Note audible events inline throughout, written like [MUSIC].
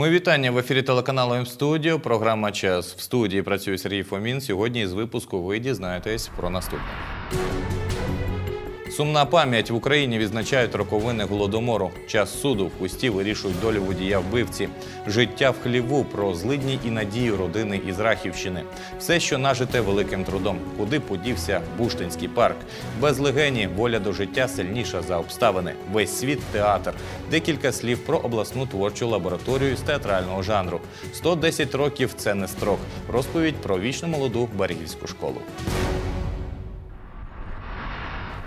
Мої вітання в ефірі телеканалу М-студіо. Програма Час в студії працює Сергій Фомін. Сьогодні з випуску ви дізнаєтесь про наступне. Сумна пам'ять в Україні відзначають роковини голодомору. Час суду в хусті вирішують долю водія вбивці. Життя в хліву про злидні і надію родини із Рахівщини. Все, що нажите великим трудом. Куди подівся Буштинський парк. Без легені воля до життя сильніша за обставини. Весь світ театр. Декілька слів про обласну творчу лабораторію з театрального жанру. 110 років це не строк. Розповідь про вічно молоду берегівську школу.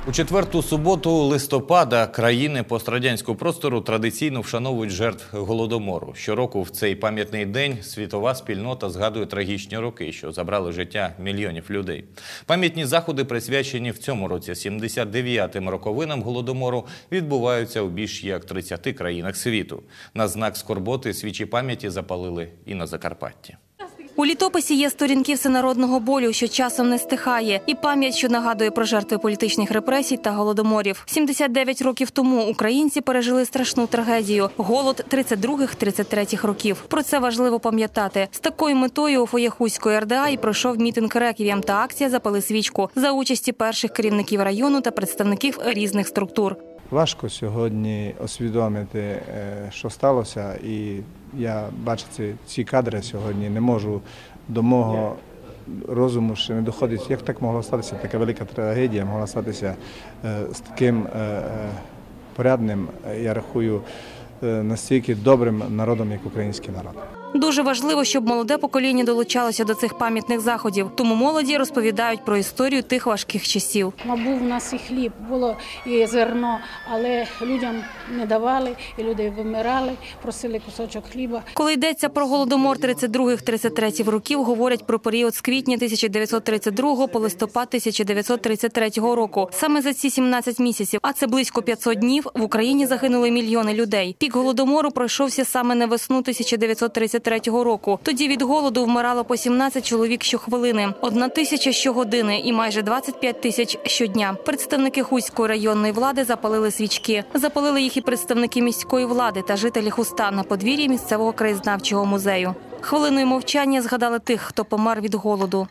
У четверту суботу листопада країни пострадянського простору традиційно вшановують жертв голодомору. Щороку в цей пам'ятний день світова спільнота згадує трагічні роки, що забрали життя мільйонів людей. Пам'ятні заходи, присвячені в цьому році 79-м роковинам голодомору, відбуваються у більш як 30 країнах світу. На знак скорботи свічі пам'яті запалили і на Закарпатті. У літописі є сторінки всенародного болю, що часом не стихає, і пам'ять, що нагадує про жертви політичних репресій та голодоморів. 79 років тому українці пережили страшну трагедію голод 32-33 років. Про це важливо пам'ятати. З такою метою у фоє Хуської РДА і пройшов мітинг реквієм та акція Запали свічку за участі перших керівників району та представників різних структур. Важко сьогодні усвідомити, е, що сталося, і я бачити ці кадри сьогодні не можу до мого розуму ще не доходить, як так могло статися, така велика трагедія могла статися е, з таким е, порядним, я рахую, настільки добрим народом, як український народ. Дуже важливо, щоб молоде покоління долучалося до цих пам'ятних заходів. Тому молоді розповідають про історію тих важких часів. Був у нас і хліб, було і зерно, але людям не давали, і люди вимирали, просили кусочок хліба. Коли йдеться про голодомор 32-33 років, говорять про період з квітня 1932 по листопад 1933 року. Саме за ці 17 місяців, а це близько 500 днів, в Україні загинули мільйони людей. Пік голодомору пройшовся саме на весну 1933 року. Тоді від голоду вмирало по 17 чоловік щохвилини, одна тисяча щогодини і майже 25 тисяч щодня. Представники Хуської районної влади запалили свічки. Запалили їх і представники міської влади та жителі Хуста на подвір'ї місцевого краєзнавчого музею. Хвилиною мовчання згадали тих, хто помер від голоду.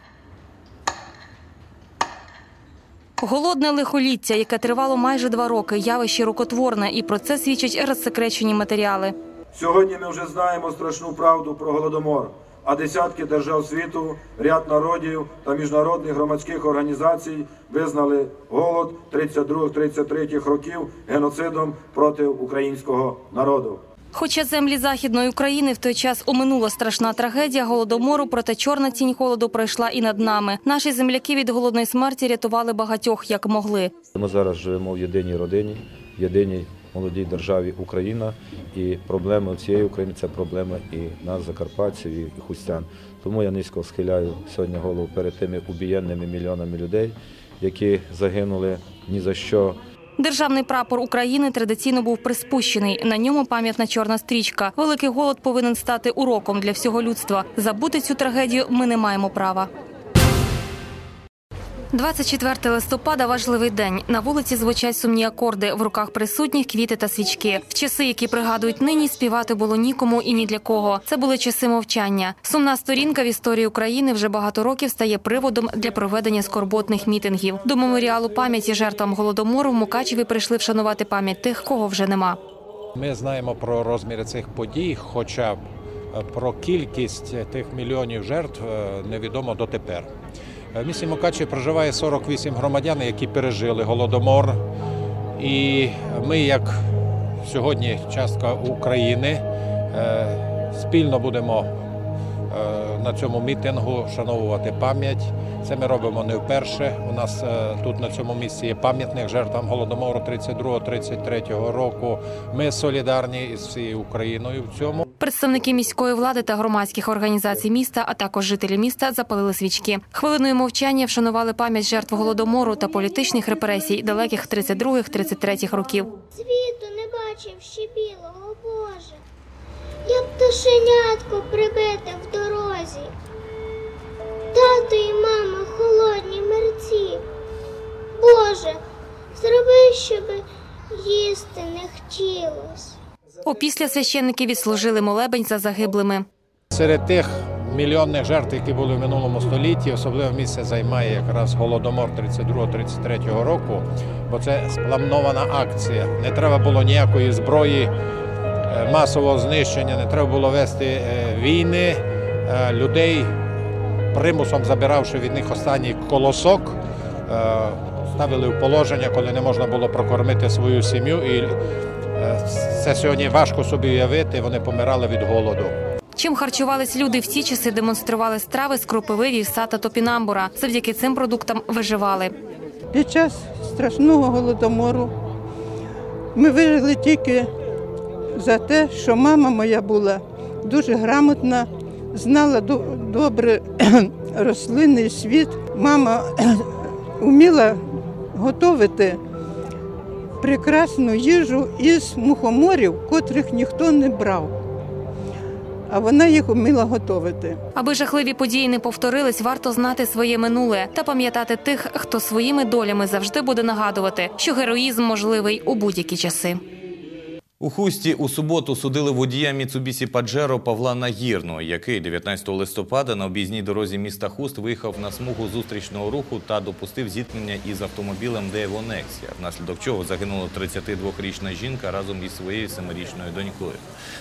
Голодне лихоліття, яке тривало майже два роки, явище рукотворне, і про це свідчать розсекречені матеріали. Сьогодні ми вже знаємо страшну правду про голодомор, а десятки держав світу, ряд народів та міжнародних громадських організацій визнали голод 32-33 років геноцидом проти українського народу. Хоча землі західної України в той час оминула страшна трагедія голодомору, проте чорна тінь холоду пройшла і над нами. Наші земляки від голодної смерті рятували багатьох як могли. Ми зараз живемо в єдиній родині, в єдиній молодій державі Україна, і проблеми цієї України це проблема і нас, закарпатців, і хустян. Тому я низько схиляю сьогодні голову перед тими убієнними мільйонами людей, які загинули ні за що. Державний прапор України традиційно був приспущений. На ньому пам'ятна чорна стрічка. Великий голод повинен стати уроком для всього людства. Забути цю трагедію ми не маємо права. 24 листопада важливий день. На вулиці звучать сумні акорди. В руках присутніх квіти та свічки. В часи, які пригадують нині, співати було нікому і ні для кого. Це були часи мовчання. Сумна сторінка в історії України вже багато років стає приводом для проведення скорботних мітингів. До меморіалу пам'яті жертвам голодомору в Мукачеві прийшли вшанувати пам'ять тих, кого вже нема. Ми знаємо про розміри цих подій, хоча е, про кількість тих мільйонів жертв е, невідомо дотепер. В місті Мукачеві проживає 48 громадян, які пережили голодомор. І ми, як сьогодні частка України, е, спільно будемо е, на цьому мітингу вшановувати пам'ять. Це ми робимо не вперше. У нас е, тут на цьому місці є пам'ятник жертвам голодомору 32-33 року. Ми солідарні із всією Україною в цьому. Представники міської влади та громадських організацій міста, а також жителі міста запалили свічки. Хвилиною мовчання вшанували пам'ять жертв голодомору та політичних репресій далеких 32-33 років. Світу не бачив ще білого, Боже. Я пташенятко прибите в дорозі. Тато і мама холодні мерці. Боже, зроби, щоб їсти не хотілось. Опісля священники відслужили молебень за загиблими. Серед тих мільйонних жертв, які були в минулому столітті, особливе місце займає якраз голодомор 32-33 року, бо це спланована акція. Не треба було ніякої зброї е, масового знищення, не треба було вести е, війни. Е, Людей, примусом забиравши від них останній колосок, ставили в положення, коли не можна було прокормити свою сім'ю. І це сьогодні важко собі уявити, вони помирали від голоду. Чим харчувались люди в ті часи, демонстрували страви з кропиви, вівса та топінамбура. Завдяки цим продуктам виживали. Під час страшного голодомору ми вижили тільки за те, що мама моя була дуже грамотна, знала до- добре [CLEARS THROAT] рослинний світ. Мама [CLEARS THROAT] вміла готувати прекрасну їжу із мухоморів, котрих ніхто не брав. А вона їх вміла готувати. Аби жахливі події не повторились, варто знати своє минуле та пам'ятати тих, хто своїми долями завжди буде нагадувати, що героїзм можливий у будь-які часи. У Хусті у суботу судили водія Міцубісі Паджеро Павла Нагірного, який 19 листопада на об'їзній дорозі міста Хуст виїхав на смугу зустрічного руху та допустив зіткнення із автомобілем Дево Нексія, внаслідок чого загинула 32-річна жінка разом із своєю семирічною донькою.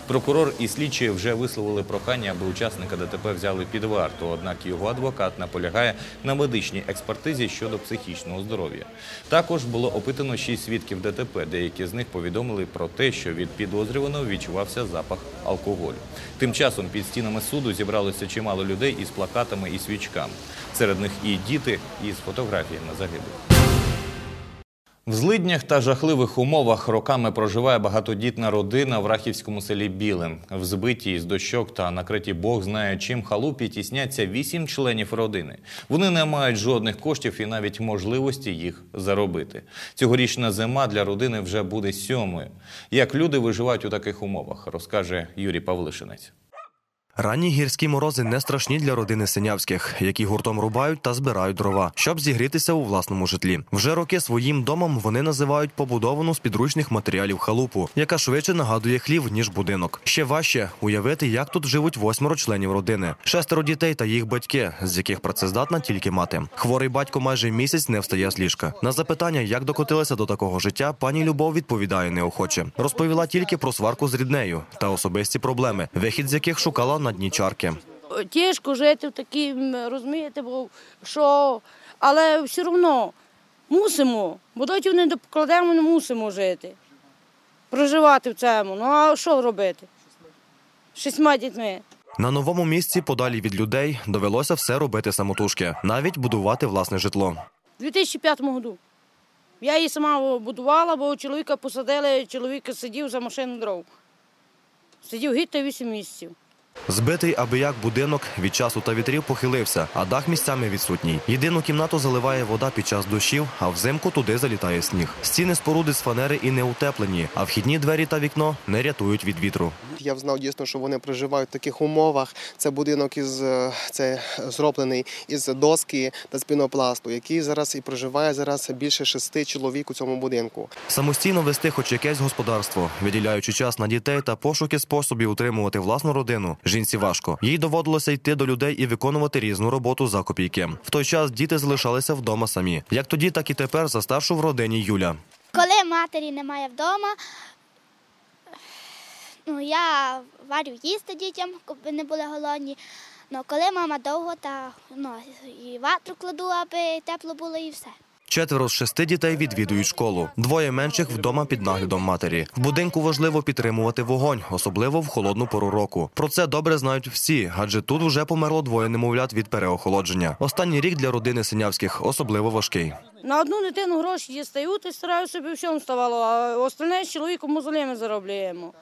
Прокурор і слідчі вже висловили прохання, аби учасника ДТП взяли під варту. Однак його адвокат наполягає на медичній експертизі щодо психічного здоров'я. Також було опитано шість свідків ДТП. Деякі з них повідомили про те, що від підозрюваного відчувався запах алкоголю. Тим часом під стінами суду зібралося чимало людей із плакатами і свічками. Серед них і діти із фотографіями загиблих. В злиднях та жахливих умовах роками проживає багатодітна родина в рахівському селі Білим. В збитій з дощок та накриті Бог знає чим халупі тісняться вісім членів родини. Вони не мають жодних коштів і навіть можливості їх заробити. Цьогорічна зима для родини вже буде сьомою. Як люди виживають у таких умовах, розкаже Юрій Павлишинець. Ранні гірські морози не страшні для родини Синявських, які гуртом рубають та збирають дрова, щоб зігрітися у власному житлі. Вже роки своїм домом вони називають побудовану з підручних матеріалів халупу, яка швидше нагадує хлів ніж будинок. Ще важче уявити, як тут живуть восьмеро членів родини, шестеро дітей та їх батьки, з яких працездатна тільки мати. Хворий батько майже місяць не встає з ліжка. На запитання, як докотилася до такого життя, пані Любов відповідає неохоче. Розповіла тільки про сварку з ріднею та особисті проблеми, вихід з яких шукала на дні чарки. Тяжко жити в такій, розумієте, бо що, але все одно мусимо, бо доті не докладемо, не мусимо жити, проживати в цьому. Ну а що робити? Шістьма дітьми. На новому місці, подалі від людей, довелося все робити самотужки, навіть будувати власне житло. У 2005 году. Я її сама будувала, бо чоловіка посадили, чоловік сидів за машину дров. Сидів гід та 8 місяців. Збитий аби як будинок від часу та вітрів похилився, а дах місцями відсутній. Єдину кімнату заливає вода під час дощів, а взимку туди залітає сніг. Стіни споруди з фанери і не утеплені, а вхідні двері та вікно не рятують від вітру. Я знав дійсно, що вони проживають в таких умовах. Це будинок із е, це зроблений із доски та з пінопласту, який зараз і проживає зараз більше шести чоловік у цьому будинку. Самостійно вести хоч якесь господарство, виділяючи час на дітей та пошуки способів утримувати власну родину. Жінці важко. Їй доводилося йти до людей і виконувати різну роботу за копійки. В той час діти залишалися вдома самі. Як тоді, так і тепер за старшу в родині Юля. Коли матері немає вдома, ну, я варю їсти дітям, щоб не були голодні. Ну, коли мама довго, та ну, і ватру кладу, аби тепло було і все. Четверо з шести дітей відвідують школу. Двоє менших вдома під наглядом матері. В будинку важливо підтримувати вогонь, особливо в холодну пору року. Про це добре знають всі, адже тут вже померло двоє немовлят від переохолодження. Останній рік для родини Синявських особливо важкий. На одну дитину гроші дістають і стараюся, щоб всьому ставало, а остальне з чоловіком мозолями заробляємо.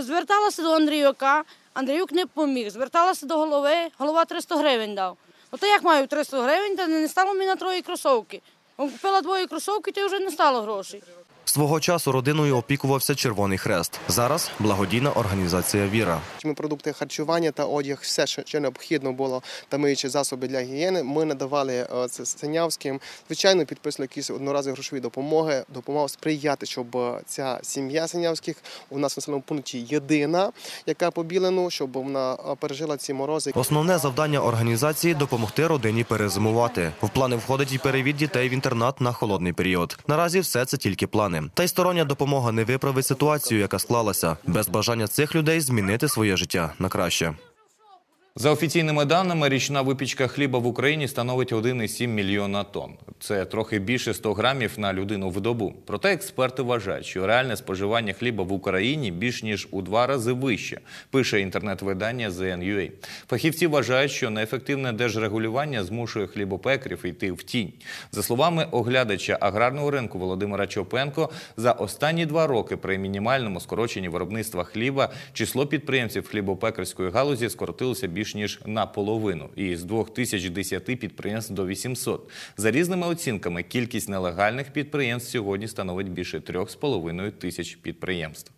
Зверталася до Андрійука, Андріюк не поміг. Зверталася до голови, голова 300 гривень дав. Ото як маю 300 гривень, та не стало мені на троє кросовки. Купила двоє кросовки, то вже не стало грошей. Свого часу родиною опікувався Червоний Хрест. Зараз благодійна організація Віра. Ми продукти харчування та одяг, все, що необхідно було, та миючі засоби для гігієни. Ми надавали е, Синявським. Звичайно, підписали якісь одноразові грошові допомоги, допомагав сприяти, щоб е, ця сім'я Синявських у нас в населеному пункті єдина, яка по Білину, щоб вона е, пережила ці морози. Основне завдання організації допомогти родині перезимувати. В плани входить і перевід дітей в інтернат на холодний період. Наразі все це тільки плани. Та й стороння допомога не виправить ситуацію, яка склалася, без бажання цих людей змінити своє життя на краще. За офіційними даними, річна випічка хліба в Україні становить 1,7 мільйона тонн. Це трохи більше 100 грамів на людину в добу. Проте експерти вважають, що реальне споживання хліба в Україні більш ніж у два рази вище, пише інтернет-видання ZNUA. Фахівці вважають, що неефективне держрегулювання змушує хлібопекарів йти в тінь. За словами оглядача аграрного ринку Володимира Чопенко, за останні два роки при мінімальному скороченні виробництва хліба число підприємців хлібопекарської галузі скоротилося більш ніж наполовину, і з 2010 підприємств до 800. За різними оцінками, кількість нелегальних підприємств сьогодні становить більше 3,5 тисяч підприємств.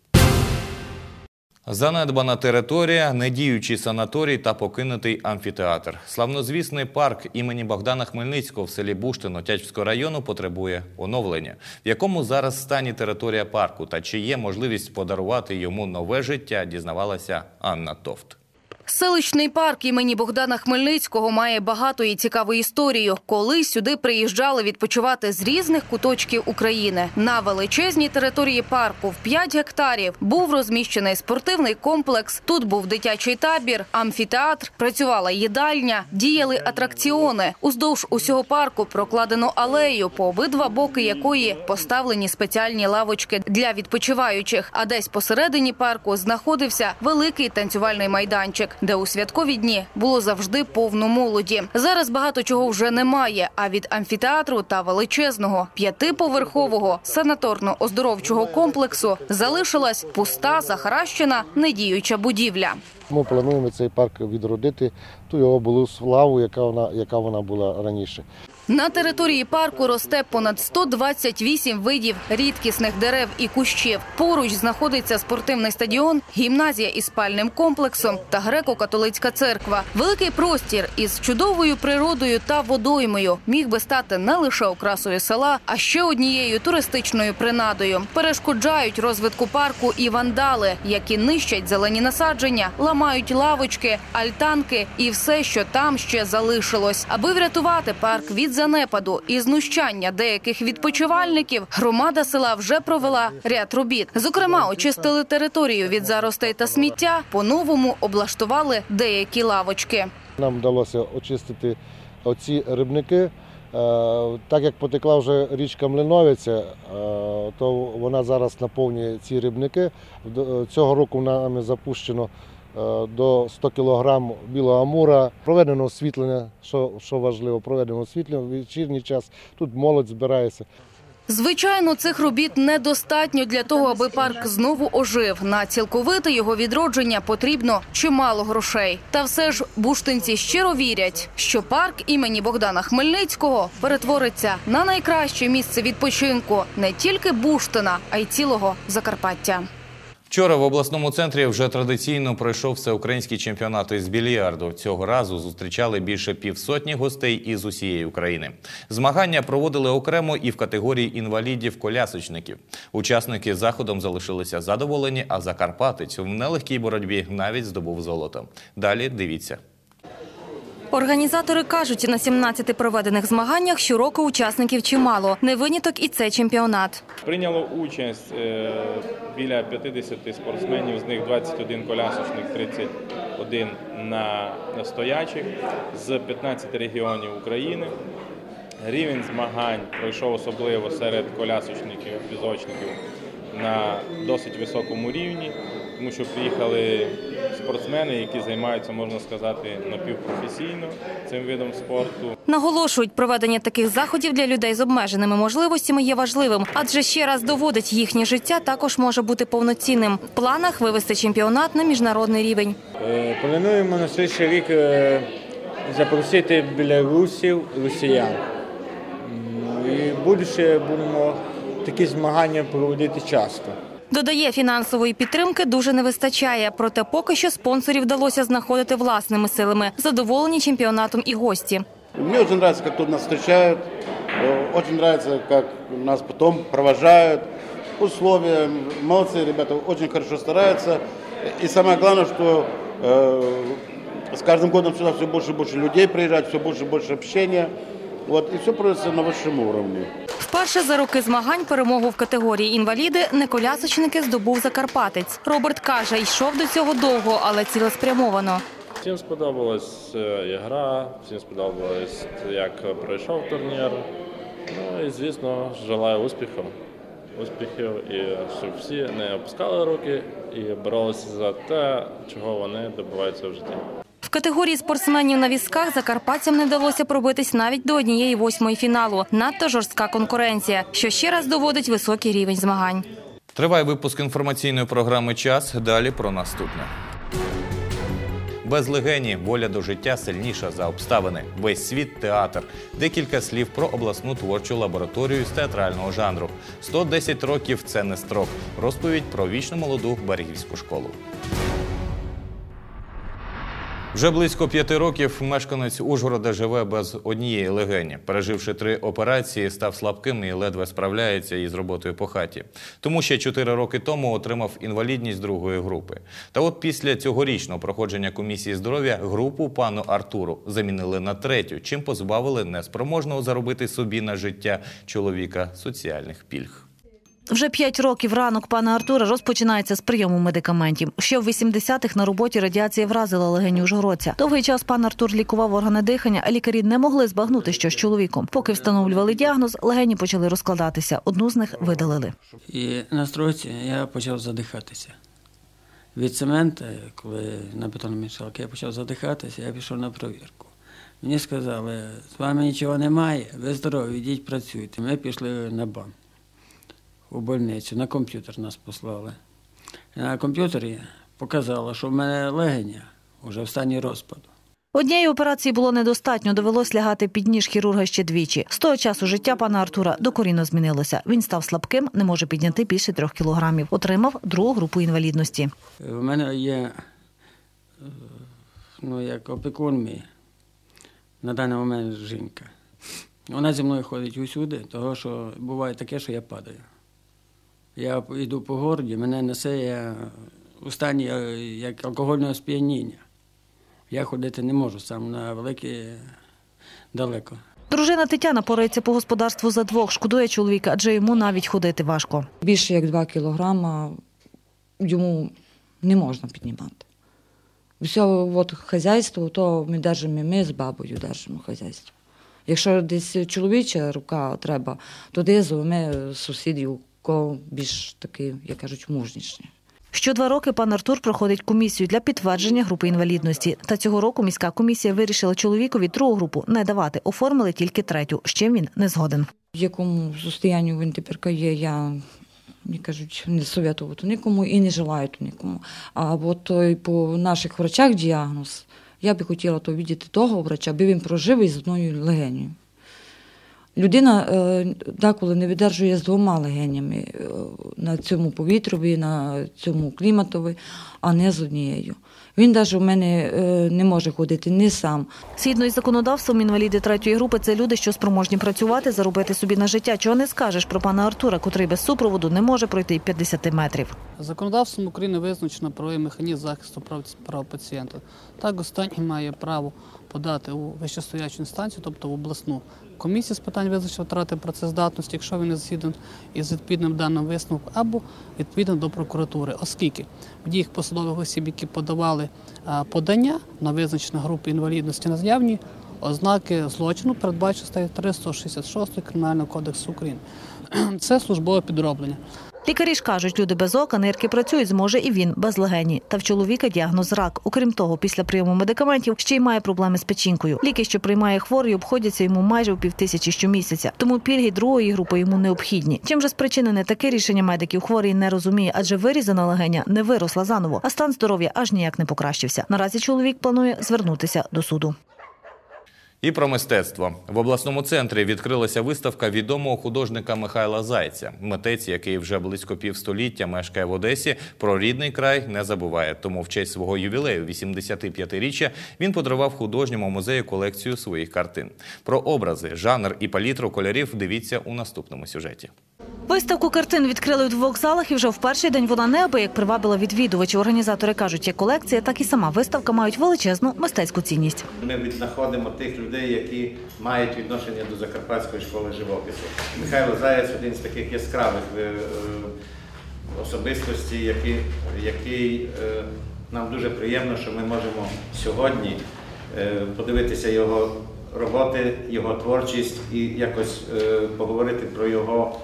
Занедбана територія, недіючий санаторій та покинутий амфітеатр. Славнозвісний парк імені Богдана Хмельницького в селі Буштин Отячівського району потребує оновлення. В якому зараз стані територія парку та чи є можливість подарувати йому нове життя, дізнавалася Анна Товт. Селищний парк імені Богдана Хмельницького має багату і цікаву історію. Колись сюди приїжджали відпочивати з різних куточків України. На величезній території парку в 5 гектарів був розміщений спортивний комплекс. Тут був дитячий табір, амфітеатр, працювала їдальня, діяли атракціони. Уздовж усього парку прокладено алею, по обидва боки якої поставлені спеціальні лавочки для відпочиваючих. А десь посередині парку знаходився великий танцювальний майданчик де у святкові дні було завжди повно молоді. Зараз багато чого вже немає. А від амфітеатру та величезного п'ятиповерхового санаторно-оздоровчого комплексу залишилась пуста, захаращена, недіюча будівля. Ми плануємо цей парк відродити ту його було славу, яка вона яка вона була раніше. На території парку росте понад 128 видів рідкісних дерев і кущів. Поруч знаходиться спортивний стадіон, гімназія із спальним комплексом та греко-католицька церква. Великий простір із чудовою природою та водоймою міг би стати не лише окрасою села, а ще однією туристичною принадою. Перешкоджають розвитку парку і вандали, які нищать зелені насадження, ламають лавочки, альтанки і все, що там ще залишилось, аби врятувати парк від занепаду і знущання деяких відпочивальників. Громада села вже провела ряд робіт. Зокрема, очистили територію від заростей та сміття, по-новому облаштували деякі лавочки. Нам вдалося очистити оці рибники. Е, Так як потекла вже річка Млиновиця, е, то вона зараз наповнює ці рибники. Цього року нами запущено е, до 100 кг білого амура. Проведено освітлення, що, що важливо, проведено освітлення в вечірній час. Тут молодь збирається. Звичайно, цих робіт недостатньо для того, аби парк знову ожив. На цілковите його відродження потрібно чимало грошей. Та все ж буштинці щиро вірять, що парк імені Богдана Хмельницького перетвориться на найкраще місце відпочинку не тільки Буштина, а й цілого Закарпаття. Вчора в обласному центрі вже традиційно пройшов всеукраїнський чемпіонат із більярду. Цього разу зустрічали більше півсотні гостей із усієї України. Змагання проводили окремо і в категорії інвалідів-колясочників. Учасники заходом залишилися задоволені, а Закарпатець в нелегкій боротьбі навіть здобув золото. Далі дивіться. Організатори кажуть, на 17 проведених змаганнях щороку учасників чимало. Не виняток і це чемпіонат. Прийняло участь е, біля 50 спортсменів, з них 21 колясочник, 31 на на стоячих з 15 регіонів України. Рівень змагань пройшов особливо серед колясочників, візочників на досить високому рівні, тому що приїхали спортсмени, які займаються, можна сказати, напівпрофесійно цим видом спорту. Наголошують, проведення таких заходів для людей з обмеженими можливостями є важливим, адже ще раз доводить їхнє життя також може бути повноцінним. В планах вивести чемпіонат на міжнародний рівень. Е, Плануємо на слідчий рік е, запросити білорусів, росіян. І будучи будемо такі змагання проводити часто. Додає, фінансової підтримки дуже не вистачає, проте поки що спонсорів вдалося знаходити власними силами. Задоволені чемпіонатом і гості. Мне очень нравится, как тут нас встречают. Э, Очень нравится, как нас потом провожают. Условия. Молодцы, ребята, очень хорошо стараются. И самое главное, что э, с каждым годом сюда все больше и больше людей приезжает, все больше и больше общения. Вот, и все проводится на высшем уровне. Вперше за роки змагань перемогу в категорії інваліди неколясочники здобув Закарпатець. Роберт каже, йшов до цього довго, але цілеспрямовано. Всім сподобалась е, гра, всім сподобалось, як пройшов турнір. Ну і звісно, желаю успіхів. Успіхів і щоб всі не опускали руки і боролися за те, чого вони добиваються в житті. Категорії спортсменів на візках закарпатцям не вдалося пробитись навіть до однієї восьмої фіналу. Надто жорстка конкуренція, що ще раз доводить високий рівень змагань. Триває випуск інформаційної програми Час. Далі про наступне. Без легені воля до життя сильніша за обставини. Весь світ театр. Декілька слів про обласну творчу лабораторію з театрального жанру. 110 років це не строк. Розповідь про вічно молоду берегівську школу. Вже близько п'яти років мешканець Ужгорода живе без однієї легені. Переживши три операції, став слабким і ледве справляється із роботою по хаті. Тому ще чотири роки тому отримав інвалідність другої групи. Та от після цьогорічного проходження комісії здоров'я групу пану Артуру замінили на третю, чим позбавили неспроможного заробити собі на життя чоловіка соціальних пільг. Вже п'ять років ранок пана Артура розпочинається з прийому медикаментів. Ще в 80-х на роботі радіація вразила легені Ужгородця. Довгий час пан Артур лікував органи дихання, а лікарі не могли збагнути, що з чоловіком. Поки встановлювали діагноз, легені почали розкладатися. Одну з них видалили. І на стройці я почав задихатися. Від цемента, коли на бетономішалки, я почав задихатися, я пішов на провірку. Мені сказали, з вами нічого немає, ви здорові, йдіть працюйте. Ми пішли на БАМ у больницю, на комп'ютер нас послали. На комп'ютері показало, що в мене легеня вже в стані розпаду. Однієї операції було недостатньо, довелось лягати під ніж хірурга ще двічі. З того часу життя пана Артура докорінно змінилося. Він став слабким, не може підняти більше трьох кілограмів. Отримав другу групу інвалідності. У мене є, е, ну, як опікун мій, на даний момент жінка. Вона зі мною ходить усюди, того що буває таке, що я падаю. Я йду по городі, мене несе я у стані е, як алкогольного сп'яніння. Я ходити не можу сам на велике далеко. Дружина Тетяна порається по господарству за двох, шкодує чоловіка, адже йому навіть ходити важко. Більше як 2 кілограма йому не можна піднімати. Все от хазяйство, то ми держимо, ми з бабою держимо хазяйство. Якщо десь чоловіча рука треба, то десь ми сусідів, кого більш такі, як кажуть, мужніші. Що два роки пан Артур проходить комісію для підтвердження групи інвалідності. Та цього року міська комісія вирішила чоловікові другу групу не давати, оформили тільки третю, з чим він не згоден. В якому состоянні він тепер є, я мені кажуть, не советувати нікому і не желаю то нікому. А от той по наших врачах діагноз, я би хотіла то бачити того врача, аби він прожив із одною легенею. Людина е, деколи не видержує з двома легенями е, на цьому повітрові, на цьому кліматові, а не з однією. Він навіть у мене е, не може ходити не сам. Згідно із законодавством, інваліди третьої групи це люди, що спроможні працювати, заробити собі на життя. Чого не скажеш про пана Артура, котрий без супроводу не може пройти й 50 метрів. Законодавством України визначено правовий механізм захисту прав, прав пацієнта. Так, останній має право подати у вищестоячу інстанцію, тобто в обласну комісію з питань визначення втрати працездатності, якщо він не згіден із відповідним даним висновком, або відповідно до прокуратури, оскільки в діях посадових осіб, які подавали подання на визначення групи інвалідності наявні ознаки злочину, передбачено статтю 366 Кримінального кодексу України. [CLEARS THROAT] Це службове підроблення. Лікарі ж кажуть, люди без ока, нирки працюють, зможе і він без легені. Та в чоловіка діагноз рак. Окрім того, після прийому медикаментів ще й має проблеми з печінкою. Ліки, що приймає хворий, обходяться йому майже у півтисячі щомісяця. Тому пільги другої групи йому необхідні. Чим же спричинене таке рішення медиків хворий не розуміє, адже вирізана легеня не виросла заново, а стан здоров'я аж ніяк не покращився. Наразі чоловік планує звернутися до суду. І про мистецтво в обласному центрі відкрилася виставка відомого художника Михайла Зайця. Митець, який вже близько півстоліття мешкає в Одесі, про рідний край не забуває. Тому в честь свого ювілею, 85-річчя, він подарував художньому музею колекцію своїх картин. Про образи, жанр і палітру кольорів дивіться у наступному сюжеті. Виставку картин відкрили у залах, і вже в перший день вона неабияк привабила відвідувачів. Організатори кажуть, як колекція, так і сама виставка мають величезну мистецьку цінність. Ми віднаходимо тих людей, які мають відношення до Закарпатської школи живопису. Михайло Заєць один з таких яскравих е, е, особистостей, який, який е, нам дуже приємно, що ми можемо сьогодні подивитися його роботи, його творчість і якось поговорити про його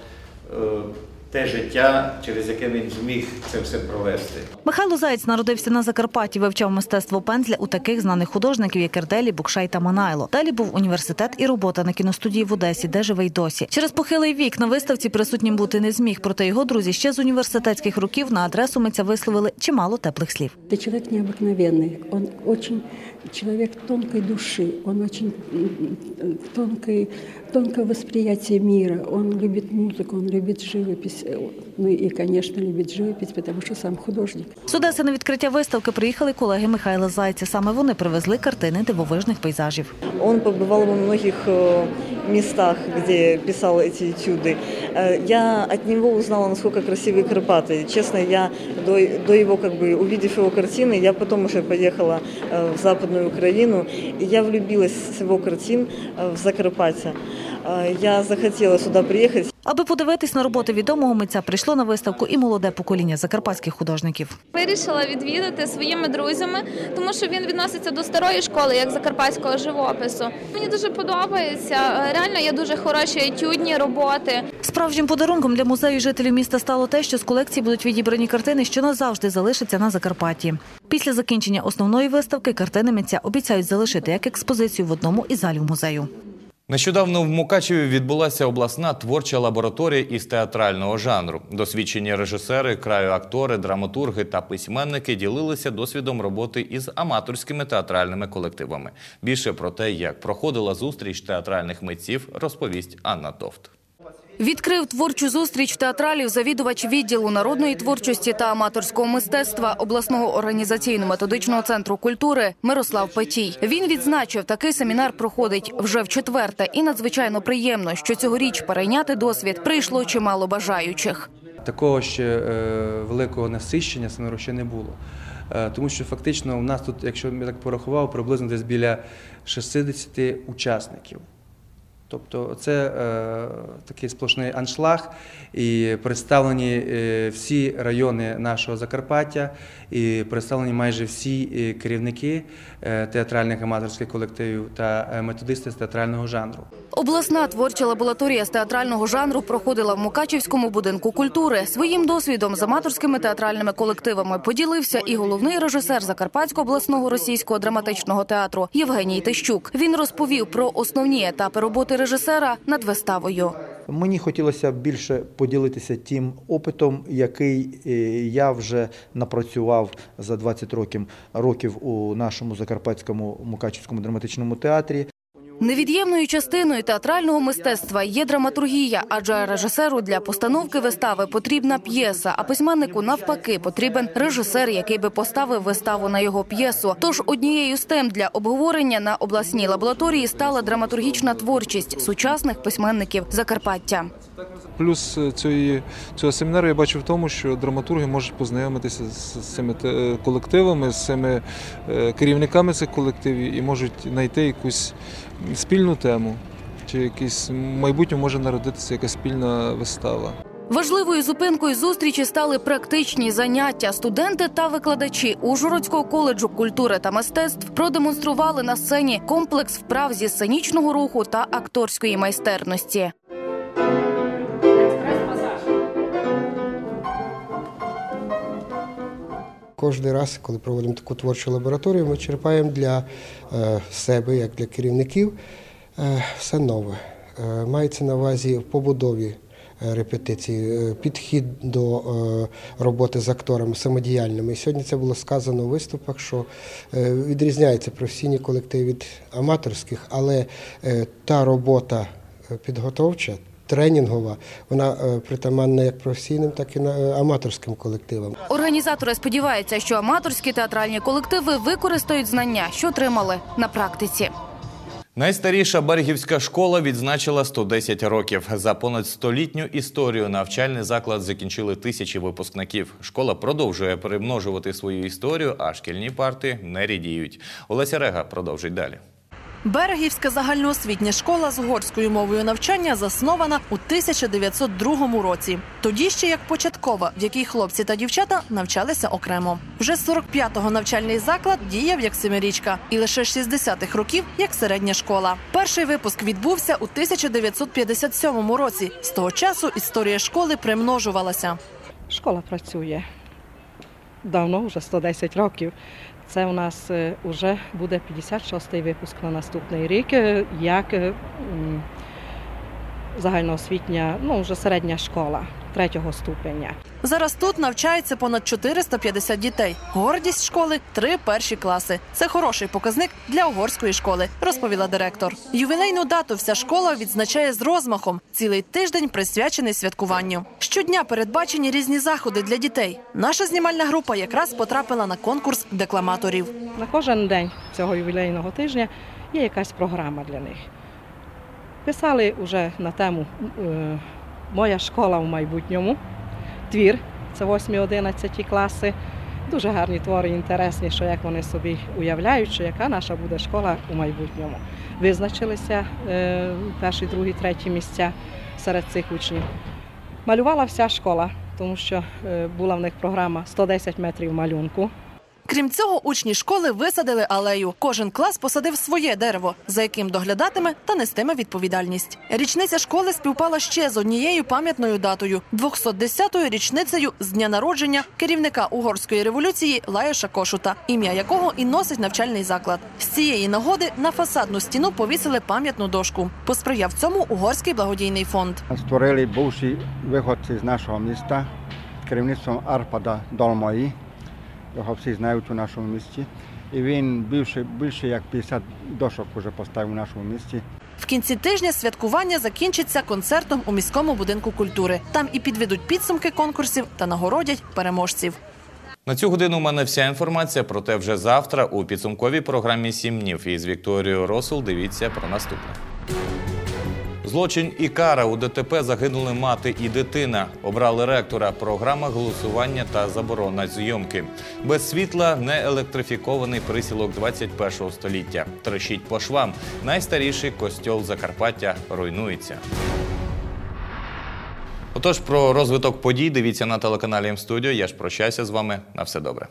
те життя, через яке він зміг це все провести. Михайло Заєць народився на Закарпатті, вивчав мистецтво пензля у таких знаних художників, як Ерделі, Букшай та Манайло. Далі був університет і робота на кіностудії в Одесі, де живе й досі. Через похилий вік на виставці присутнім бути не зміг. Проте його друзі ще з університетських років на адресу митця висловили чимало теплих слів. Это человек необыкновенный, он очень человек тонкой души, он очень м, м, тонкой, тонкое восприятие мира, он любит музыку, он любит живопись, э, ну и, конечно, любит живопись, потому что сам художник. З Одеси на відкриття виставки приїхали колеги Михайла Зайця. Саме вони привезли картини дивовижних пейзажів. Он побывал во многих э, местах, где писал эти этюды. Э, Я от него узнала, насколько красивые Карпаты. Честно, я до, до его, как бы, увидев его картины, я потом уже поехала э, в Западную Украину, и я влюбилась с его картин э, в Закарпатье. Э, Я захотела сюда приехать. Аби подивитись на роботи відомого митця, прийшло на виставку і молоде покоління закарпатських художників. Вирішила відвідати своїми друзями, тому що він відноситься до старої школи, як закарпатського живопису. Мені дуже подобається. Реально є дуже хороші етюдні роботи. Справжнім подарунком для музею жителів міста стало те, що з колекції будуть відібрані картини, що назавжди залишаться на Закарпатті. Після закінчення основної виставки картини митця обіцяють залишити як експозицію в одному із залів музею. Нещодавно в Мукачеві відбулася обласна творча лабораторія із театрального жанру. Досвідчені режисери, краю актори, драматурги та письменники ділилися досвідом роботи із аматорськими театральними колективами. Більше про те, як проходила зустріч театральних митців, розповість Анна Товт. Відкрив творчу зустріч театралів завідувач відділу народної творчості та аматорського мистецтва обласного організаційно-методичного центру культури Мирослав Петій. Він відзначив, такий семінар проходить вже в четверте, і надзвичайно приємно, що цьогоріч перейняти досвід прийшло чимало бажаючих. Такого ще е, великого насищення семінару ще не було. Е, Тому що фактично у нас тут, якщо я так порахував, приблизно десь біля 60 учасників. Тобто це е, такий сплошний аншлаг, і представлені е, всі райони нашого Закарпаття, і представлені майже всі е, керівники е, театральних аматорських колективів та методисти з театрального жанру. Обласна творча лабораторія з театрального жанру проходила в Мукачівському будинку культури. Своїм досвідом з аматорськими театральними колективами поділився і головний режисер Закарпатського обласного російського драматичного театру Євгеній Тищук. Він розповів про основні етапи роботи режисера над виставою. Мені хотілося більше поділитися тим опитом, який е, я вже напрацював за 20 років, років у нашому Закарпатському Мукачівському драматичному театрі. Невід'ємною частиною театрального мистецтва є драматургія, адже режисеру для постановки вистави потрібна п'єса, а письменнику навпаки потрібен режисер, який би поставив виставу на його п'єсу. Тож однією з тем для обговорення на обласній лабораторії стала драматургічна творчість сучасних письменників Закарпаття. Плюс е, цієї, цього семінару я бачу в тому, що драматурги можуть познайомитися з цими колективами, з цими е, керівниками цих колективів і можуть знайти якусь спільну тему, чи якийсь в майбутньому може народитися якась спільна вистава. Важливою зупинкою зустрічі стали практичні заняття. Студенти та викладачі Ужгородського коледжу культури та мистецтв продемонстрували на сцені комплекс вправ зі сценічного руху та акторської майстерності. Кожен раз, коли проводимо таку творчу лабораторію, ми черпаємо для е, себе, як для керівників, е, все нове. Е, Мається на увазі в побудові репетиції, підхід до роботи з акторами самодіяльними. І сьогодні це було сказано у виступах, що відрізняється професійні колективи від аматорських, але та робота підготовча. Тренінгова, вона е, притаманна як професійним, так і на- е, аматорським колективам. Організатори сподіваються, що аматорські театральні колективи використають знання, що отримали на практиці. Найстаріша Берегівська школа відзначила 110 років. За понад столітню історію навчальний заклад закінчили тисячі випускників. Школа продовжує перемножувати свою історію, а шкільні парти не рідіють. Олеся Рега продовжить далі. Берегівська загальноосвітня школа з угорською мовою навчання заснована у 1902 році. Тоді ще як початкова, в якій хлопці та дівчата навчалися окремо. Вже з 45-го навчальний заклад діяв як семирічка, і лише з 60-х років як середня школа. Перший випуск відбувся у 1957 році. З того часу історія школи примножувалася. Школа працює давно, вже 110 років. Це у нас вже буде 56-й випуск на наступний рік, е, як е, загальноосвітня, ну вже середня школа третього ступеня. Зараз тут навчається понад 450 дітей. Гордість школи три перші класи. Це хороший показник для угорської школи, розповіла директор. Ювілейну дату вся школа відзначає з розмахом. Цілий тиждень присвячений святкуванню. Щодня передбачені різні заходи для дітей. Наша знімальна група якраз потрапила на конкурс декламаторів. На кожен день цього ювілейного тижня є якась програма для них. Писали вже на тему е, Моя школа в майбутньому. Твір, це 8-11 класи. Дуже гарні твори, інтересні, що як вони собі уявляють, що яка наша буде школа у майбутньому. Визначилися е, перші, другі, треті місця серед цих учнів. Малювала вся школа, тому що е, була в них програма 110 метрів малюнку. Крім цього, учні школи висадили алею. Кожен клас посадив своє дерево, за яким доглядатиме та нестиме відповідальність. Річниця школи співпала ще з однією пам'ятною датою 210-ю річницею з дня народження керівника угорської революції Лаєша Кошута, ім'я якого і носить навчальний заклад. З цієї нагоди на фасадну стіну повісили пам'ятну дошку. Посприяв цьому угорський благодійний фонд. Створили бувші виходці з нашого міста керівництвом Арпада Долмої, його всі знають у нашому місті. І він більше, більше як 50 дошок вже поставив у нашому місті. В кінці тижня святкування закінчиться концертом у міському будинку культури. Там і підведуть підсумки конкурсів та нагородять переможців. На цю годину у мене вся інформація. Проте вже завтра у підсумковій програмі «Сім днів» із Вікторією Росул дивіться про наступне. Злочин і кара у ДТП загинули мати і дитина. Обрали ректора. Програма голосування та заборона зйомки. Без світла не електрифікований присілок 21 століття. Трещить по швам. Найстаріший костьол Закарпаття руйнується. Отож, про розвиток подій дивіться на телеканалі М-студіо. Я ж прощаюся з вами. На все добре.